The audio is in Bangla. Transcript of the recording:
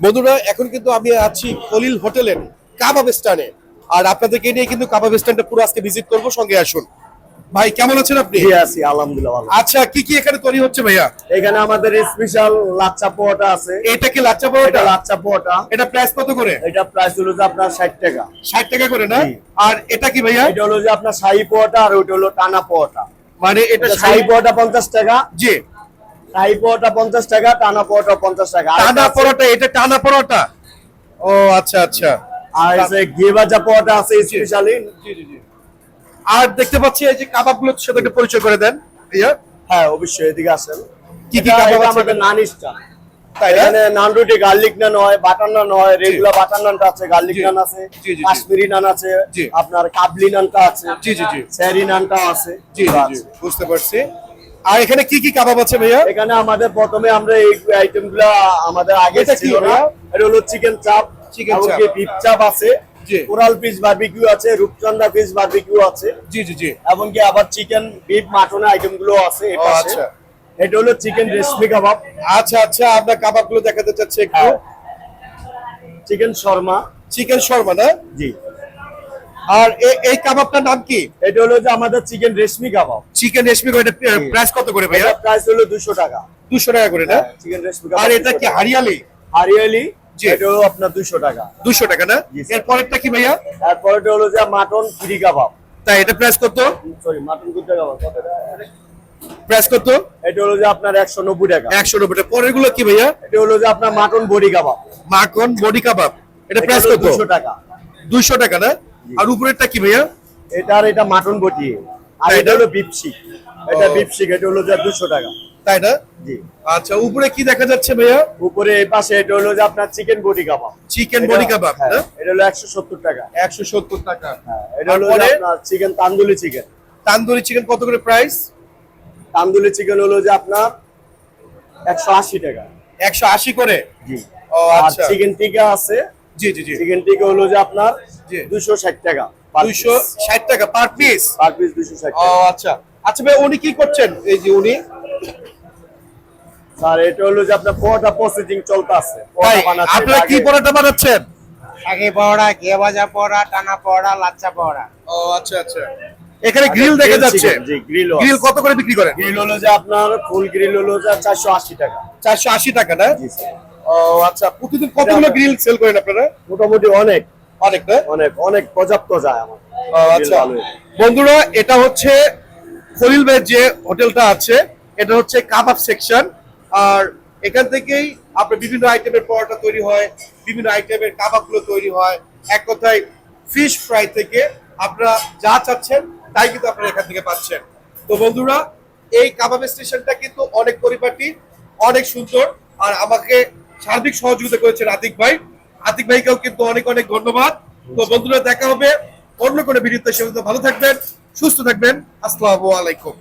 বন্ধুরা এখন কিন্তু আমি আছি খলিল হোটেলের কাবাব স্টানে আর আপনাদেরকে নিয়ে কিন্তু কাবাব স্ট্যান্ডে পুরো আজকে ভিজিট করব সঙ্গে আসুন। ভাই কেমন আছেন আপনি? আছি আলহামদুলিল্লাহ আচ্ছা কি কি এখানে তৈরি হচ্ছে ভাইয়া? এখানে আমাদের স্পেশাল লাচ্চা পোহাটা আছে। এটা কি লাচ্চা পরোটা লাচ্চা পোহাটা এটা প্রাইস কত করে? এটা প্রাইস হলো যে আপনার ষাট টাকা। ষাট টাকা করে না? আর এটা কি ভাইয়া? এটা হলো যে আপনার শাহী পোহাটা আর ওইটা হলো টানা পোহাটা মানে এটা শাহী পোহাটা পঞ্চাশ টাকা। জি। শাহী পোহাটা পঞ্চাশ টাকা টানা পোহাটা পঞ্চাশ টাকা। টানা পরোটা এটা টানা পরোটা? ও আচ্ছা আচ্ছা। আর আছে ঘি ভাজা পোহাটা আছে স্পেশালি আর দেখতে পাচ্ছি এই যে কাবাবগুলোর সাথে একটা পরিচয় করে দেন হ্যাঁ অবশ্যই এদিকে আসেন। কি কি কাবাব আছে? আমাদের নান স্টাইল তাই না? এখানে নান রুটি গার্লিক নান হয় বাটার নান হয় রেগুলার বাটার নানটা আছে গার্লিক নান আছে। কাশ্মীরি নান আছে। আপনার কাবলি নানটা আছে জি, জি, জি। স্যারি নানটা আছে। জি। বুঝতে পারছি। আর এখানে কি কি কাবাব আছে ভাইয়া? এখানে আমাদের প্রথমে আমরা এই আইটেমগুলা আমাদের আগে ছিল না। এটা হলো চিকেন চাপ চিকেন চাপ। বিফ চাপ আছে। কোরাল পিস বারবিকিউ আছে রূপচন্দা পিস বারবিকিউ আছে। জি জি জি। এবং কি আবার চিকেন বিফ মাটনের আইটেমগুলো আছে এই পাশে। আচ্ছা। এটা হলো চিকেন রেশমি কাবাব। আচ্ছা আচ্ছা আমরা কাবাবগুলো দেখাতে চাচ্ছি একটু। হ্যাঁ। চিকেন শর্মা। চিকেন শর্মা না? জি। আর এই কাবাবটার নাম কি? এটা হলো যে আমাদের চিকেন রেশমি কাবাব। চিকেন রেশমি এটা প্রাইস কত করে ভাইয়া? প্রাইস হলো দুশো টাকা। দুশো টাকা করে না? চিকেন রেশমি আর এটা কি হারিয়ালি? হারিয়ালি এটা হলো আপনার দুশো টাকা। দুশো টাকা না? এর পরেরটা কি ভাইয়া? হলো যে মাটন ফ্রি কাবাব। তাই এটা প্রাইস কত? সরি মাটন কুর্তা কাবাব কত প্রাইস কত? এটা হলো যে আপনার একশো নব্বই টাকা। একশো নব্বই টাকা। পরেরগুলো কি ভাইয়া? এটা হলো যে আপনার মাটন বডি কাবাব। বডি কাবাব। এটা প্রাইস কত? দুশো টাকা। টাকা না? আর উপরেরটা কি ভাইয়া? এটা আর এটা মাটন বটি। আর এটা? হলো বিপসিক। এটা ও। বিপসিক এটা হলো যে দুশো টাকা। তাই না? জি। আচ্ছা উপরে কি দেখা যাচ্ছে ভাইয়া? উপরে এই পাশে এটা হলো যে আপনার চিকেন বডি কাবাব। চিকেন বডি কাবাব হ্যাঁ, এটা হলো একশো সত্তর টাকা। একশো সত্তর টাকা। হ্যাঁ, এটা হলো আপনার chicken tandoori chicken. Tandoori chicken কত করে প্রাইস তান্দুলি চিকেন হলো যে আপনার একশো আশি টাকা। একশো আশি করে? জি। ও আচ্ছা। চিকেন টিকা আছে। জি জি জি। চিকেন টিকা হলো যে আপনার জি। দুশো ষাট টাকা দুইশো ষাট টাকা পার পিস পার পিস দুশো ষাট ও আচ্ছা। আচ্ছা ভাই উনি কি করছেন? এই যে উনি? স্যার এটা হলো যে আপনার পোয়াটা প্রসেসিং চলতে আছে। আপনারা কি পরোটা বানাচ্ছেন? আগে পড়া ঘে ভাজা পড়া টানা পড়া লাচ্চা পড়া ও আচ্ছা আচ্ছা। এখানে গ্রিল দেখা যাচ্ছে। জি গ্রিল গ্রিল কত করে বিক্রি করেন? গ্রিল হলো যে আপনার ফুল গ্রিল হলো যে চারশো আশি টাকা। চারশো আশি টাকা না? জি স্যার। ও আচ্ছা। প্রতিদিন কতগুলো গ্রিল সেল করেন আপনারা? মোটামুটি অনেক। অনেক না অনেক অনেক পর্যাপ্ত যায় আমার। আচ্ছা। বন্ধুরা এটা হচ্ছে খলিল ভাইয়ের যে হোটেলটা আছে এটা হচ্ছে কাবাব সেকশন আর এখান থেকেই আপনার বিভিন্ন আইটেমের পরোটা তৈরি হয় বিভিন্ন আইটেমের কাবাবগুলো তৈরি হয়। এক কথায় ফিশ ফ্রাই থেকে আপনারা যা চাচ্ছেন তাই কিন্তু আপনারা এখান থেকে পাচ্ছেন। তো বন্ধুরা এই কাবাব স্টেশনটা কিন্তু অনেক পরিপাটি অনেক সুন্দর। আর আমাকে সার্বিক সহযোগিতা করেছেন আতিক ভাই। আতিক ভাইকেও কিন্তু অনেক অনেক ধন্যবাদ। তো বন্ধুরা, দেখা হবে অন্য কোনো ভিডিওতে। সে ভালো থাকবেন, সুস্থ থাকবেন। আসসালামু আলাইকুম।